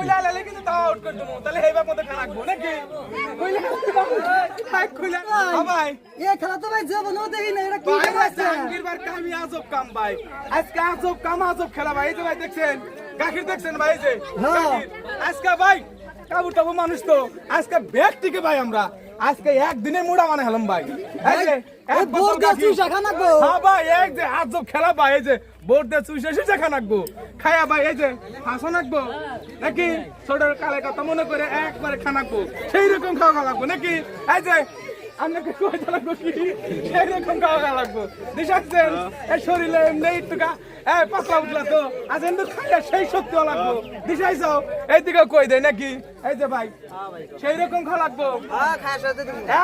খুলে আলালে কিন্তু তাও আউট করে দেবো। তাহলে হেবার মধ্যে খান রাখব নাকি? খুলে ভাই খুলে ভাই। এ খেলা তো ভাই জীবনেও দেখি না এটা কি ভাই ভাই খেলা জাহাঙ্গীর কামি আজব কাম ভাই। আজকে আজব কাম আজব খেলা ভাই। এই যে ভাই দেখছেন ভাই এই যে হ্যাঁ। আজকে ভাই কাবু টাবু মানুষ তো আজকে ব্যাগ টিকে ভাই আমরা। আজকে একদিনে মুড়া মানে হলাম ভাই। এই যে এক। চুষা খান রাখব। হ্যাঁ ভাই যে আজব খেলা ভাই এই যে বোর্ড দিয়ে চুষে চুষে খা নাকবো। খায়া ভাই এই যে হাসো নাকবো? নাকি ছোট কালে কথা মনে করে একবারে খানাকবো সেই রকম খাওয়া খাওয়া লাগবো নাকি? এই যে আপনাকে কয়টা লাগবো কি? সেই রকম খাওয়া লাগবো। এই শরীরে এমনি একটু গা এ পাতলা উঠলা তো। আজ খাইয়া সেই শক্তি লাগবো। দিশাইছ এইদিকে কই দেয় নাকি? এই যে ভাই সেই রকম খাওয়া লাগবো। হ্যাঁ খায়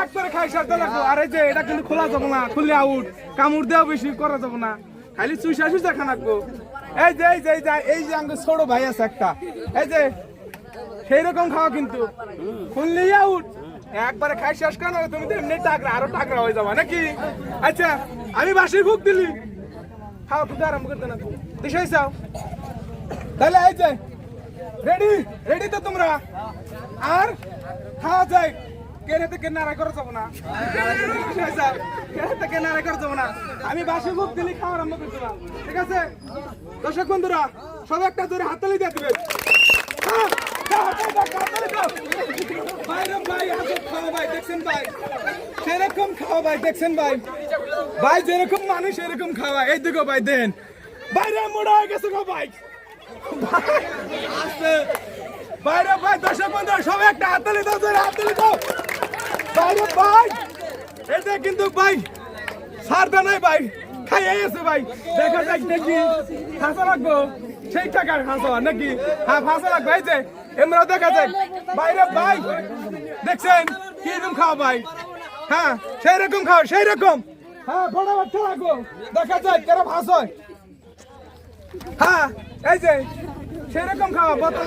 এক করে খাই সারতে লাগবো। আর এই যে এটা কিন্তু খোলা যাব না। খুললে আউট কামড় দেওয়া বেশি করা যাব না। খালি চুইসা চুইসা খান রাখব এই যে এই যে এই যে এই যে আঙ্গ ছোট ভাই আছে একটা। এই যে সেই রকম খাওয়া কিন্তু খুললেই আউট একবারে খাই শেষ কেন তুমি তো এমনি টাকরা, আরও টাকরা হয়ে যাবা, নাকি? আচ্ছা আমি বাসি ভুক দিলি। খাওয়া খুব আরম্ভ করতে না দিশাই চাও। তাহলে এই যে রেডি রেডি তো তোমরা। আর খাওয়া যায়। না। না। আমি বাসি দিলি আরম্ভ ঠিক আছে? সব একটা? সেরকম খাওয়া ভাই, দেখছেন ভাই? ভাই যেরকম মানুষ এরকম খাওয়া। এই দিকে ভাই দেন। বাইরে মোড়া হয়ে গেছে গো ভাই। বাইরে ভাই দর্শক বন্ধু সব একটা হাততালি দাও জোরে হাততালি দাও। বাইরে ভাই। এটা কিন্তু ভাই সারদা নাই ভাই, খাইয়ে গেছে ভাই। দেখা যাক দেখি, হাসা লাগবো? সেই টাকার হাসা, নাকি? হ্যাঁ হাসা লাগবে, এই যে এমরাও দেখা যাক। বাইরে ভাই, দেখছেন? কি রকম খাওয়া ভাই? হ্যাঁ সেই রকম খাও সেই রকম। হ্যাঁ বড় বাচ্চা লাগবো। দেখা যাক, কেরম হাস হয়। হ্যাঁ এই যে সেরকম খাওয়া, বোতল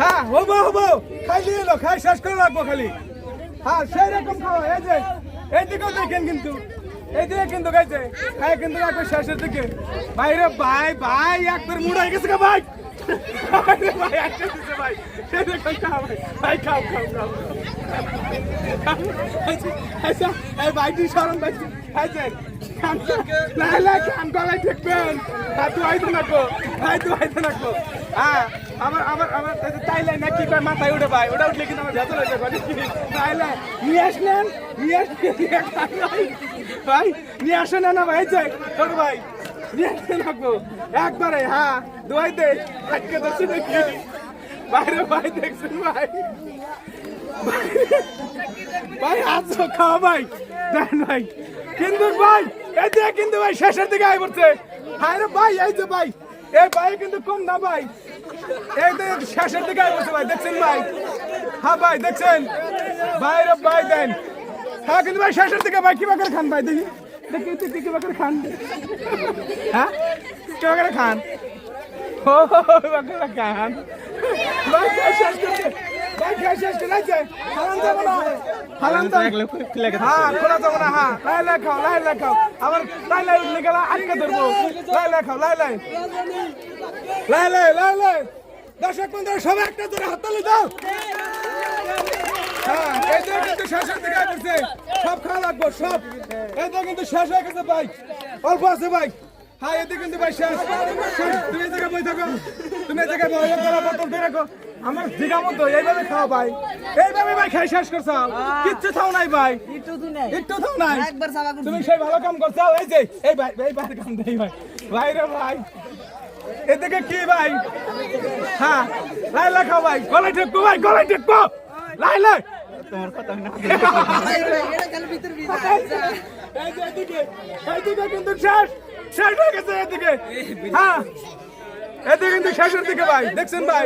হ্যাঁ হব হব। খাই দিয়ে এলো খাই শেষ করে রাখব খালি হ্যাঁ সেরকম খাওয়া এই যে এইদিকেও দেখেন কিন্তু এইদিকে কিন্তু গাইছে খাই কিন্তু রাখব শেষের দিকে বাইরে ভাই ভাই একবার মুড় হয়ে গেছে ভাই ভাই ভাই ভাই ভাই আচ্ছা ভাইটি সরম ভাই আচ্ছা না না কান গলায় হ্যাঁ তুই আইতে নাকো ভাই তুই আইতে নাকো হ্যাঁ আমার আমার আমার তাইলে না কি কয় মাথায় উঠে ভাই, ওটা উঠলে কিন্তু আমার ভেতর হয়ে যাবে তাইলে নিয়ে আসলেন নিয়ে আসলেন ভাই, নিয়ে আসেন না ভাই যাই ছোট ভাই, নিয়ে আসতে নাকো একবারে হ্যাঁ দোয়াই দে, আজকে তো শুনে কি, বাইরে ভাই দেখছেন ভাই ভাই, আছো খাওয়া ভাই, দেন ভাই, কিন্তু ভাই, এই যে, কিন্তু ভাই, শেষের দিকে আই পড়ছে, হায় রে ভাই, এই যে ভাই, এই ভাই কিন্তু কম না ভাই এই যে শেষের দিকে আই ভাই দেখছেন ভাই? হ্যাঁ ভাই দেখছেন? ভাই রে ভাই দেন। হ্যাঁ কিন্তু ভাই শেষের দিকে ভাই কিবা করে খান ভাই দেখি। দেখি দেখি কিবা করে খান। হ্যাঁ? কিবা করে খান। ও কিবা করে খান। ভাই শেষ করে ভাই শেষ আছে হারান যাব না। তো আবার লাই লাই উঠলে গেলা আটকে ধরবো। লাই লাই খাও লাই লাই। লাই লাই লাই লাই। দর্শক বন্ধু সবাই একটা ধরে হাততালি দাও। হ্যাঁ এই কিন্তু আসছে সব খাওয়া লাগবো সব। এই কিন্তু শেষ হয়ে গেছে ভাই। অল্প আছে ভাই। হ্যাঁ এতে কিন্তু ভাই শেষ। শেষ। তুমি এই জায়গায় বই থাকো। তুমি এই জায়গায় বই করা বোতল দিয়ে রাখো। আমার জিগা মতো এইভাবে খাও ভাই। এইভাবে ভাই খাই শেষ করছ। কিচ্ছু থাও নাই ভাই। একটু থাও নাই। তুমি সেই ভালো কাম করছ। এই যে এই ভাই এই ভাই কাম দেই ভাই। ভাই রে ভাই। এদিকে কি ভাই? হ্যাঁ লাই লাই খাও ভাই গলায় ঠেকবো ভাই গলায় ঠেকবো। লাই লাই। এটা খালি ভিতর ভিতর এই যে এদিকে কিন্তু শেষ শেষ হয়ে গেছে এদিকে। হ্যাঁ এদিকে কিন্তু শেষের দিকে ভাই দেখছেন ভাই?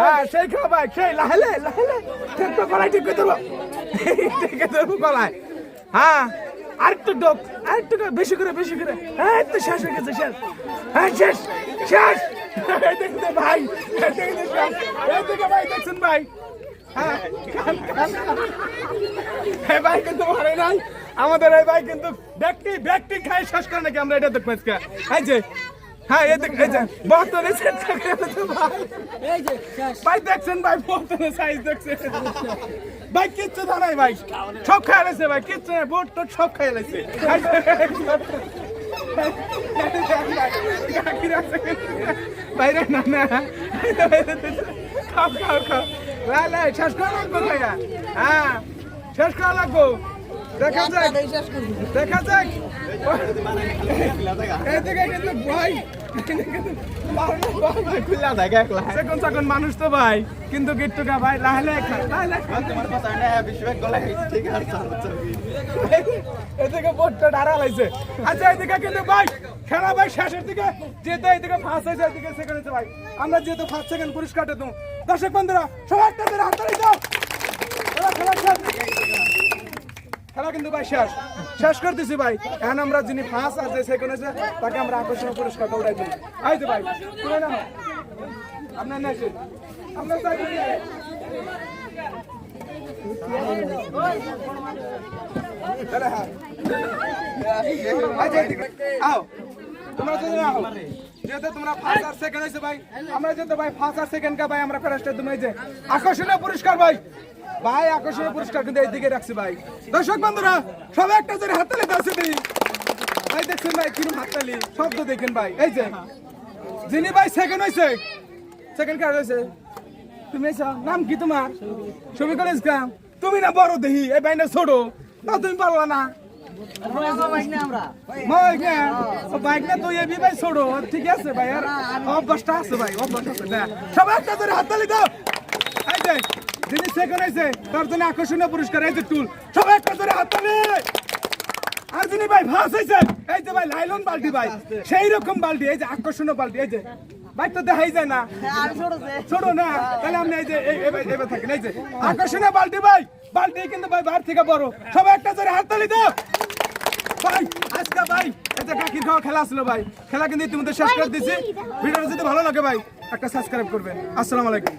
হ্যাঁ সেই খাও ভাই সেই লাহেলে লাহেলে ঠেকবো গলায় ঠেকবে ধরবো। ঠেকে গলায়। হ্যাঁ। আরেকটু ডোক আরেকটু বেশি করে বেশি করে। হ্যাঁ তো শেষ হয়ে গেছে শেষ। হ্যাঁ শেষ শেষ। দেখতে ভাই দেখতে ভাই দেখছেন ভাই? হ্যাঁ ভাই কিন্তু মারে নাই। আমাদের এই ভাই কিন্তু ব্যক্তি ব্যক্তি খাই শেষ করে নাকি আমরা এটা দেখব আজকে? এই যে হ্যাঁ এই দেখ এই যে সেট থাকে ভাই। দেখছেন ভাই বর্তমানে সাইজ দেখছেন। ভাই, কিচ্ছু ধরাই ভাই। সব খাই লাইছে ভাই, কিচ্ছু বোট টোট সব খাই লাইছে বাইরে না না। খাও খাও খাও। লাই লাই, শেষ করা লাগবো ভাইয়া। হ্যাঁ শেষ করা লাগবো। দেখা যাক। দেখা যাক। এদিকে কিন্তু ভাই মানুষ তো ভাই কিন্তু ভাই লাহলে চালু এদিকে বোটটা ডারা লাইছে। আচ্ছা এদিকে কিন্তু ভাই খেলা ভাই শেষের দিকে যেহেতু এদিকে ফার্স্ট হয়েছে এদিকে সেকেন্ড হয়েছে ভাই। আমরা যেহেতু ফার্স্ট সেকেন্ড পুরস্কারটা দেবো। দর্শক বন্ধুরা হাততালি দাও খেলা খেলা কিন্তু ভাই শেষ। শেষ করতেছি ভাই। এখন আমরা যিনি ফার্স্ট আছে সেকেন্ড আছে তাকে আমরা আকর্ষণীয় পুরস্কারটা উঠাই দিই আইতে ভাই আপনার হ্যাঁ। আচ্ছা, তোমরা যেহেতু তোমরা ফার্স্ট আর সেকেন্ড হয়েছে ভাই আমরা যেহেতু ভাই ফার্স্ট আর সেকেন্ড কা ভাই আমরা প্যারাস্টার তুমি যে আকর্ষণীয় পুরস্কার ভাই। ভাই, আকর্ষণীয় পুরস্কার কিন্তু এইদিকে রাখছি ভাই। দর্শক বন্ধুরা, সবাই একটা জোরে হাততালি দাও দিই ভাই, দেখছেন ভাই কিরম হাততালি শব্দ দেখেন ভাই। এই যে, যিনি ভাই সেকেন্ড হয়েছে সেকেন্ড কার হয়েছে তুমি এসো নাম কি তোমার? ছবি কলেজ গ্রাম। তুমি না বড় দেহি, এই বাইনা ছোট। না, তুমি পারলা না। না। ভাই ঠিক আছে ভাই, আর অভ্যাসটা আছে ভাই, অভ্যাস আছে। সবাই একটা হাততালি দাও। যিনি সেকেন্ড হয়েছে। তার জন্য আকর্ষণীয় পুরস্কার এই যে টুল সবাই একটা ধরে হাত হাততালি আর যিনি ভাই ভাস হয়েছে এই যে ভাই লাইলন বালতি ভাই সেই রকম বালতি এই যে আকর্ষণীয় বালতি এই যে। ভাই তো দেখাই যায় না। আর ছোটছে ছোট না তাহলে আপনি এই যে এই- এবার থাকেন এই যে। আকর্ষণীয় বালতি ভাই বালতি কিন্তু ভাই বার থেকে বড়। সবাই একটা জোরে হাততালি দাও। ভাই আজকে ভাই এই যে কাকির খাওয়া খেলা আসলো ভাই। খেলা কিন্তু ইতিমধ্যে শেষ করে দিছি ভিডিওটা যদি ভালো লাগে ভাই একটা সাবস্ক্রাইব করবেন। আসসালামু আলাইকুম।